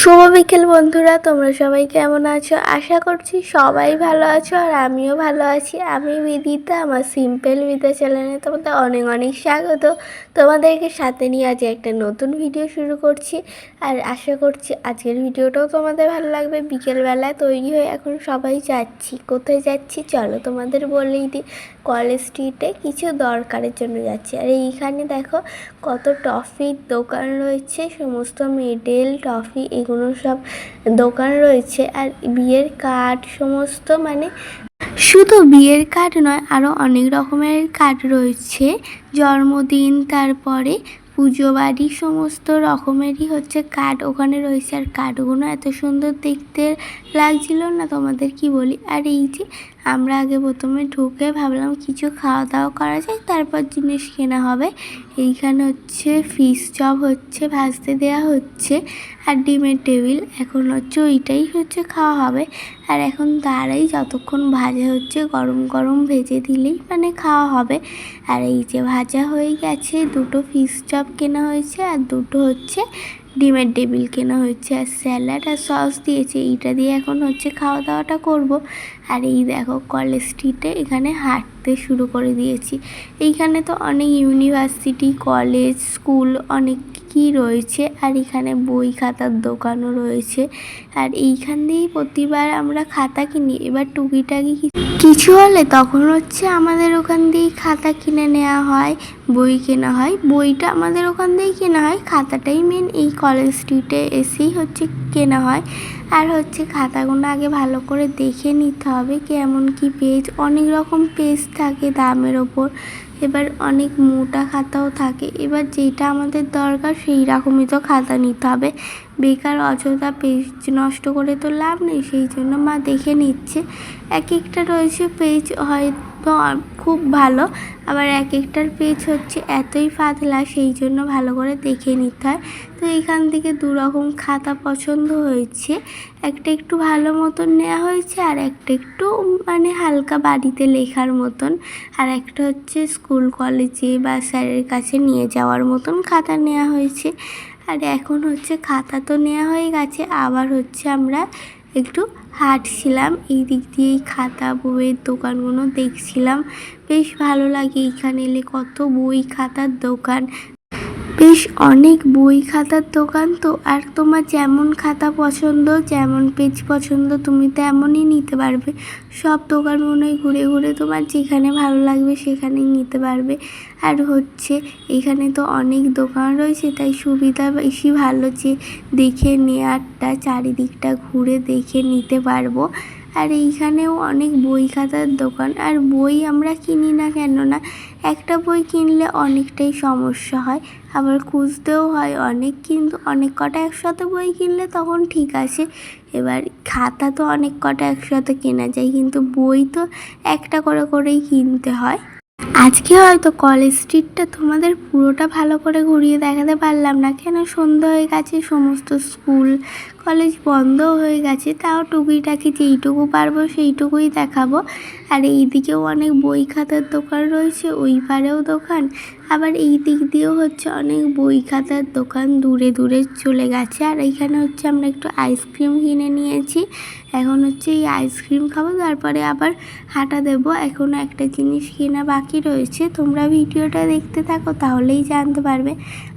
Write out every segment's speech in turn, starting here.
শুভ বিকেল, বন্ধুরা। তোমরা সবাই কেমন আছো? আশা করছি সবাই ভালো আছো আর আমিও ভালো আছি। আমি বিদিতা, আমার সিম্পল বিদা চ্যানেলে তোমাদের অনেক অনেক স্বাগত। তোমাদেরকে সাথে নিয়ে আজ একটা নতুন ভিডিও শুরু করছি। আর আশা করছি আজকের ভিডিওটাও তোমাদের ভালো লাগবে। বিকেলবেলায় তৈরি হয়ে এখন সবাই যাচ্ছি। কোথায় যাচ্ছি? চলো তোমাদের বলেই দিই। কলেজ স্ট্রিটে কিছু দরকারের জন্য যাচ্ছি। আর এইখানে দেখো কত টফির দোকান রয়েছে, সমস্ত মেডেল, টফি এগুলো সব দোকান রয়েছে। আর বিয়ের কার্ড সমস্ত মানে শুধু বিয়ের কার্ড নয় আরও অনেক রকমের কার্ড রয়েছে। জন্মদিন, তারপরে পুজো বাড়ি সমস্ত রকমেরই হচ্ছে কাঠ। ওখানে রয়েছে আর কাঠগুলো এত সুন্দর দেখতে লাগছিল না তোমাদের কি বলি? আর এই যে আমরা আগে প্রথমে ঢুকে ভাবলাম কিছু খাওয়া দাওয়া করা যায়, তারপর জিনিস কেনা হবে। এইখানে হচ্ছে ফিশ চপ হচ্ছে, ভাজতে দেওয়া হচ্ছে, আর ডিমের টেবিল। এখন হচ্ছে ওইটাই হচ্ছে খাওয়া হবে। আর এখন তারাই যতক্ষণ ভাজা হচ্ছে, গরম গরম ভেজে দিলেই মানে খাওয়া হবে। আর এই যে ভাজা হয়ে গেছে, দুটো ফিশ চপ কেনা হয়েছে, আর দুটো হচ্ছে ডিমের টেবিল কেনা হয়েছে আর স্যালাড আর সস দিয়েছে। এইটা দিয়ে এখন হচ্ছে খাওয়া দাওয়াটা করব। আর এই দেখো, কলেজ স্ট্রিটে এখানে হাঁটতে শুরু করে দিয়েছি। এইখানে তো অনেক ইউনিভার্সিটি, কলেজ, স্কুল অনেক কি রয়েছে। আর এখানে বই খাতার দোকানও রয়েছে। আর এইখান দিয়েই প্রতিবার আমরা খাতা কিনি। এবার টুকিটাকি কিছু হলে তখন হচ্ছে আমাদের ওখান দিয়েই খাতা কিনে নেওয়া হয়। বই কেনা হয়। বইটা আমাদের ওখান দিয়েই কেনা হয়। খাতাটাই মেন এই কলেজ স্ট্রিটে এসেই হচ্ছে কেনা হয়। আর হচ্ছে খাতাগুলো আগে ভালো করে দেখে নিতে হবে কেমন কি পেজ অনেক রকম পেজ থাকে দামের ওপর। এবার অনেক মোটা খাতাও থাকে। এবার যেটা আমাদের দরকার সেই রকমই তো খাতা নিতে হবে। বেকার অযথা পেজ নষ্ট করে তো লাভ নেই। সেই জন্য মা দেখে নিচ্ছে। এক একটা রয়েছে পেজ হয়তো খুব ভালো। আবার এক একটার পেজ হচ্ছে এতই পাতলা, সেই জন্য ভালো করে দেখে নিতে হয়। তো এখান থেকে দু রকম খাতা পছন্দ হয়েছে। একটা একটু ভালো মতন নেওয়া হয়েছে আর একটা একটু মানে হালকা বাড়িতে লেখার মতন। আর একটা হচ্ছে স্কুল কলেজে বা স্যারের কাছে নিয়ে যাওয়ার মতন খাতা নেওয়া হয়েছে। আর এখন হচ্ছে খাতা তো নেওয়া হয়ে গেছে। আবার হচ্ছে আমরা একটু হাঁটছিলাম, এই দিক দিয়েই খাতা, বইয়ের দোকানগুলো দেখছিলাম। বেশ ভালো লাগে এখানে এলে, কত বই, খাতার দোকান। বেশ অনেক বই খাতার দোকান তো, আর তোমার যেমন খাতা পছন্দ, যেমন পেজ পছন্দ, তুমি তেমনই নিতে পারবে। সব দোকান মনে হয় ঘুরে ঘুরে তোমার যেখানে ভালো লাগবে সেখানেই নিতে পারবে। আর হচ্ছে, এখানে তো অনেক দোকান রয়েছে, তাই সুবিধা বেশি ভালো যে দেখে নেওয়ারটা চারিদিকটা ঘুরে দেখে নিতে পারব। আর এইখানেও অনেক বই খাতার দোকান। আর বই আমরা কিনি না কেন না, একটা বই কিনলে অনেকটাই সমস্যা হয়, আবার খুঁজতেও হয় অনেক, কিন্তু অনেক কটা একসাথে বই কিনলে তখন ঠিক আছে। এবার খাতা তো অনেক কটা একসাথে কেনা যায়, কিন্তু বই তো একটা করে করেই কিনতে হয়। আজকে হয়তো কলেজ স্ট্রিটটা তোমাদের পুরোটা ভালো করে ঘুরিয়ে দেখাতে পারলাম না, কেন সন্ধ্যা হয়ে গেছে, সমস্ত স্কুল কলেজ বন্ধ হয়ে গেছে, তাও টুকিটাকি যেইটুকু পারব সেইটুকুই দেখাবো। আর এই দিকেও অনেক বই খাতার দোকান রয়েছে, ওই পারেও দোকান। আবার এই দিক দিয়েও হচ্ছে অনেক বই খাতার দোকান দূরে দূরে চলে গেছে। আর এইখানে হচ্ছে আমরা একটু আইসক্রিম কিনে নিয়েছি। এখন হচ্ছে এই আইসক্রিম খাব, তারপরে আবার হাঁটা দেবো। এখনও একটা জিনিস কেনা বাকি রয়েছে, তোমরা ভিডিওটা দেখতে থাকো, তাহলেই জানতে পারবে।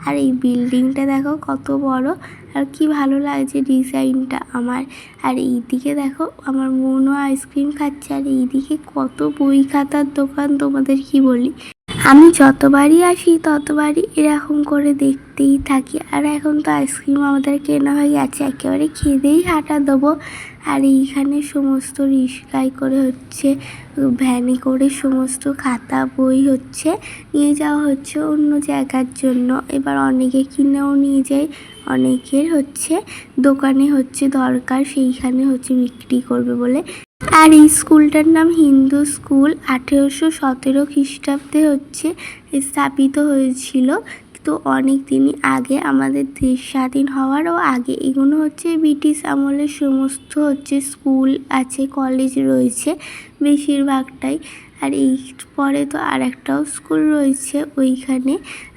আর এই বিল্ডিংটা দেখো কত বড়। আর কি ভালো লাগছে ডিজাইনটা আমার। আর এই দিকে দেখো, আমার মনও আইসক্রিম খাচ্ছে। আর এইদিকে কত বই খাতার দোকান, তোমাদের কি বলি? আমি যতবারই আসি, ততবারই এরকম করে দেখতেই থাকি। আর এখন তো আইসক্রিম আমাদের কেনা হয়ে গেছে, একেবারে খেয়েই হাঁটা দেবো। আর এইখানে সমস্ত রিস্কায় করে হচ্ছে, ভ্যানে করে সমস্ত খাতা, বই হচ্ছে নিয়ে যাওয়া হচ্ছে অন্য জায়গার জন্য। এবার অনেকে কিনেও নিয়ে যায়, অনেকের হচ্ছে দোকানে হচ্ছে দরকার, সেইখানে হচ্ছে বিক্রি করবে বলে। আর এই স্কুলটার নাম হিন্দু স্কুল। আঠেরোশো সতেরো খ্রিস্টাব্দে হচ্ছে স্থাপিত হয়েছিল। তো অনেক দিনই আগে আমাদের দেশ স্বাধীন হওয়ারও আগে। এগুলো হচ্ছে ব্রিটিশ আমলের সমস্ত হচ্ছে স্কুল আছে, কলেজ রয়েছে বেশিরভাগটাই। আর এই পরে তো আর একটাও স্কুল রয়েছে ওইখানে।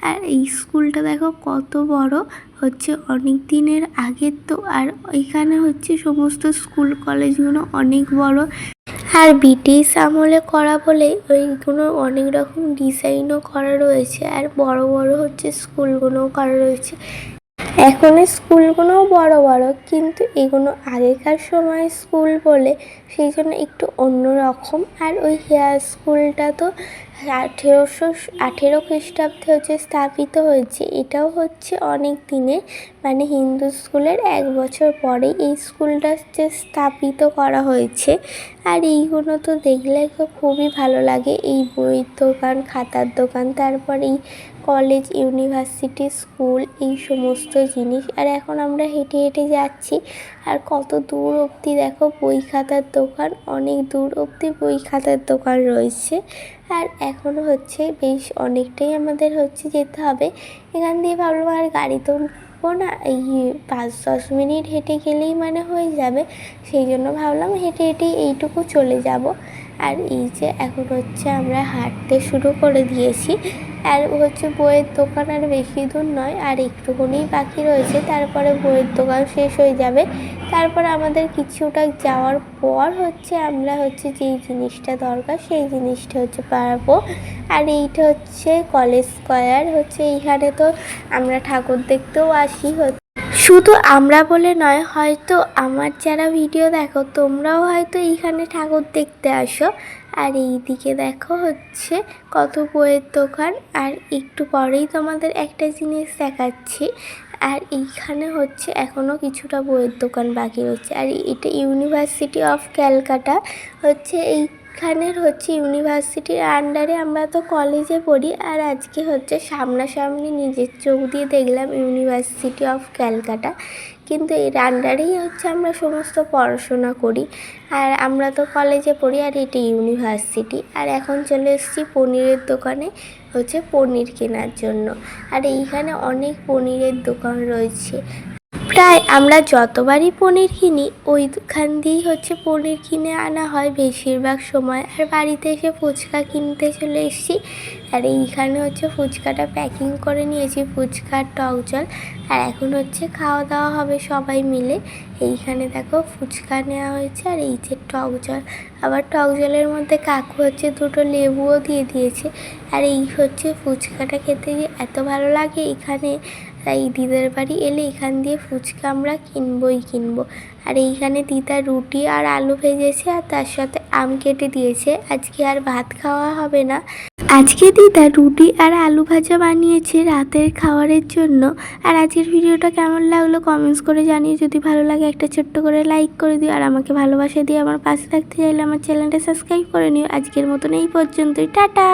আর এই স্কুলটা দেখো কত বড়, হচ্ছে অনেক দিনের আগের তো। আর এখানে হচ্ছে সমস্ত স্কুল কলেজগুলো অনেক বড়। আর ব্রিটিশ আমলে করা বলে ওইগুলো অনেক রকম ডিজাইনও করা রয়েছে আর বড় বড় হচ্ছে স্কুলগুলোও করা রয়েছে। এখন স্কুলগুলোও বড় বড়, কিন্তু এগুলো আগেকার সময় স্কুল বলে সেই জন্য একটু অন্যরকম। আর ওই হেয়ার স্কুলটা তো আঠেরোশো আঠেরো খ্রিস্টাব্দে হচ্ছে স্থাপিত হয়েছে, এটাও হচ্ছে অনেক দিনে। মানে হিন্দু স্কুলের এক বছর পরে এই স্কুলটা হচ্ছে স্থাপিত করা হয়েছে। আর এইগুলো তো দেখলে খুবই ভালো লাগে। এই বইয়ের দোকান, খাতার দোকান, তারপর এই কলেজ, ইউনিভার্সিটি, স্কুল, এই সমস্ত জিনিস। আর এখন আমরা হেঁটে হেঁটে যাচ্ছি। আর কত দূর অবধি দেখো বই খাতার দোকান, অনেক দূর অবধি বই খাতার দোকান রয়েছে। আর এখনও হচ্ছে বেশ অনেকটাই আমাদের হচ্ছে যেতে হবে। এখান দিয়ে ভাবলাম আর গাড়ি তো না, এই পাঁচ দশ মিনিট হেঁটে গেলেই মানে হয়ে যাবে। সেই জন্য ভাবলাম হেঁটে হেঁটে এইটুকু চলে যাব। আর এই যে এখন হচ্ছে আমরা হাঁটতে শুরু করে দিয়েছি। আর হচ্ছে বইয়ের দোকান আর বেশি দূর নয়, আর একটুখানি বাকি রয়েছে, তারপরে বইয়ের দোকান শেষ হয়ে যাবে। তারপর আমাদের কিছুটা যাওয়ার পর হচ্ছে আমরা হচ্ছে যেই জিনিসটা দরকার সেই জিনিসটা হচ্ছে পারব। আর এইটা হচ্ছে কলেজ স্কোয়ার হচ্ছে এইখানে তো আমরা ঠাকুর দেখতেও আসি হচ্ছে। শুধু আমরা বলে নয়, হয়তো আমার যারা ভিডিও দেখো, তোমরাও হয়তো এইখানে ঠাকুর দেখতে আসো। আর এই দিকে দেখো হচ্ছে কত বইয়ের দোকান। আর একটু পরেই তোমাদের একটা জিনিস দেখাচ্ছি। আর এইখানে হচ্ছে এখনও কিছুটা বইয়ের দোকান বাকি রয়েছে। আর এটা ইউনিভার্সিটি অফ ক্যালকাটা হচ্ছে এইখানের হচ্ছে ইউনিভার্সিটির আন্ডারে আমরা তো কলেজে পড়ি, আর আজকে হচ্ছে সামনাসামনি নিজের চোখ দিয়ে দেখলাম ইউনিভার্সিটি অফ ক্যালকাটা। কিন্তু এর আন্ডারেই হচ্ছে আমরা সমস্ত পড়াশোনা করি, আর আমরা তো কলেজে পড়ি আর এটি ইউনিভার্সিটি। আর এখন চলে এসেছি পনিরের দোকানে হচ্ছে পনির কেনার জন্য। আর এইখানে অনেক পনিরের দোকান রয়েছে। প্রায় আমরা যতবারই পনির কিনি, ওইখান দিয়েই হচ্ছে পনির কিনে আনা হয়। বেশিরভাগ সময় আর বাড়িতে এসে ফুচকা কিনতে চলে এসেছি। আর এইখানে হচ্ছে ফুচকাটা প্যাকিং করে নিয়েছি, ফুচকার টক জল। আর এখন হচ্ছে খাওয়া দাওয়া হবে সবাই মিলে। এইখানে দেখো ফুচকা নেওয়া হয়েছে আর এই যে টক জল। আবার টক জলের মধ্যে কাকু হচ্ছে দুটো লেবুও দিয়ে দিয়েছে। আর এই হচ্ছে ফুচকাটা খেতে যে এত ভালো লাগে এখানে। তাই দিদার বাড়ি এলে এখান দিয়ে ফুচকা আমরা কিনবই কিনবো। আর এইখানে দিদা রুটি আর আলু ভেজেছে আর তার সাথে আম কেটে দিয়েছে। আজকে আর ভাত খাওয়া হবে না। আজকে দিদা রুটি আর আলু ভাজা বানিয়েছে রাতের খাবারের জন্য। আর আজকের ভিডিওটা কেমন লাগল কমেন্টস করে জানিয়ে যদি ভালো লাগে একটা ছোট্ট করে লাইক করে দিও। আর আমাকে ভালোবাসা দিয়ে আমার পাশে থাকতে চাইলে আমার চ্যানেলটা সাবস্ক্রাইব করে নিও। আজকের মতন এই পর্যন্তই। টাটা!